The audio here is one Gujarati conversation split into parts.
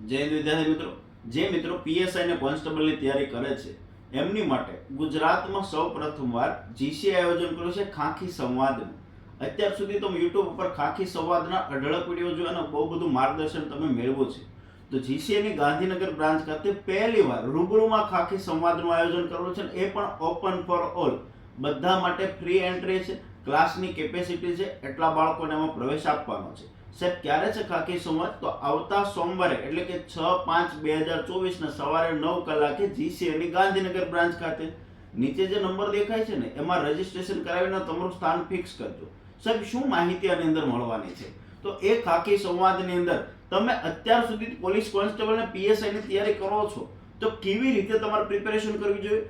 જય વિદ્યાર્થી મિત્રો. જે મિત્રો પીએસઆઈ ને કોન્સ્ટેબલની તૈયારી કરે છે, એમની માટે ગુજરાતમાં સૌ પ્રથમવાર જીસી આયોજન કર્યું છે ખાંખી સંવાદનું. અત્યાર સુધી તો યુટ્યુબ ઉપર ખાખી સંવાદના અઢળક વીડિયો જોયા અને બહુ બધું માર્ગદર્શન તમે મેળવો છે. તો જીસીએની ગાંધીનગર બ્રાન્ચ ખાતે પહેલીવાર રૂબરૂમાં ખાખી સંવાદનું આયોજન કરવું છે એ પણ ઓપન ફોર ઓલ. બધા માટે ફ્રી એન્ટ્રી છે, ક્લાસની કેપેસિટી છે, એટલા બાળકોને એમાં પ્રવેશ આપવાનો છે. સાહેબ, ક્યારે છે ખાખી સંવાદ તો આવતા સોમવારે, એટલે કે છ પાંચ બે હજાર ચોવીસના સવારે નવ કલાકે જીસીએની ગાંધીનગર બ્રાન્ચ ખાતે. નીચે જે નંબર દેખાય છે ને, એમાં રજીસ્ટ્રેશન કરાવીને તમારું સ્થાન ફિક્સ કરજો. સાહેબ, શું માહિતી આની અંદર મળવાની છે? તો એ ખાખી સંવાદની અંદર, તમે અત્યાર સુધી પોલીસ કોન્સ્ટેબલ અને પીએસઆઈની તૈયારી કરો છો, તો કેવી રીતે તમારે પ્રિપેરેશન કરવી જોઈએ?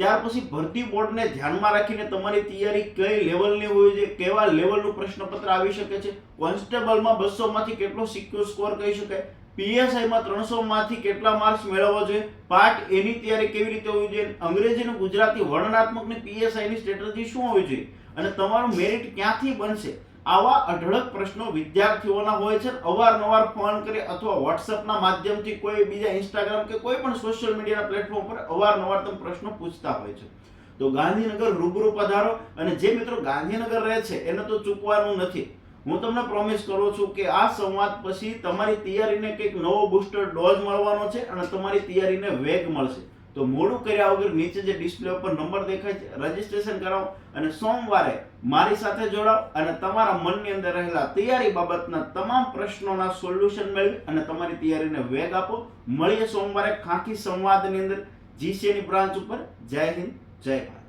ત્યાર પછી ભરતી બોર્ડને ધ્યાનમાં રાખીને તમારી તૈયારી કઈ લેવલની હોવી જોઈએ, કેવા લેવલનું પ્રશ્નપત્ર આવી શકે છે, કોન્સ્ટેબલમાં બસો માંથી કેટલો સિક્યોર સ્કોર કહી શકાય, પીએસઆઈમાં ત્રણસો માંથી કેટલા માર્ક્સ મેળવવા જોઈએ પાર્ટ એની તૈયારી કેવી રીતે હોવી જોઈએ, અંગ્રેજી અને ગુજરાતી વર્ણનાત્મકની પીએસઆઈની સ્ટ્રેટર્જી શું હોવી જોઈએ, અને તમારું મેરિટ ક્યાંથી બનશે આવા અઢળક પ્રશ્નો વિદ્યાર્થીઓના હોય છે, અવારનવાર ફોન કરી અથવા વોટ્સઅપના માધ્યમથી કોઈ બીજા ઇન્સ્ટાગ્રામ કે કોઈ પણ સોશિયલ મીડિયાના પ્લેટફોર્મ પર અવારનવાર તમે પ્રશ્નો પૂછતા હોય છે. તો ગાંધીનગર રૂબરૂ પધારો અને જે મિત્રો ગાંધીનગર રહે છે, એને તો ચૂકવાનું નથી. હું તમને પ્રોમિસ કરું છું કે આ સંવાદ પછી તમારી તૈયારીને કંઈક નવો બુસ્ટર ડોઝ મળવાનો છે અને તમારી તૈયારીને વેગ મળશે. તો મોડું કર્યા વગર નીચે જે ડિસ્પ્લે ઉપર નંબર દેખાય છે રજીસ્ટ્રેશન કરાવો અને સોમવારે મારી સાથે જોડાઓ અને તમારા મનની અંદર રહેલા તૈયારી બાબતના તમામ પ્રશ્નોના સોલ્યુશન મેળવી અને તમારી તૈયારીને વેગ આપો. મળીએ સોમવારે ખાંખી સંવાદની અંદર. જીસીએની બ્રાન્ચ ઉપર. જય હિન્દ, જય ભારત.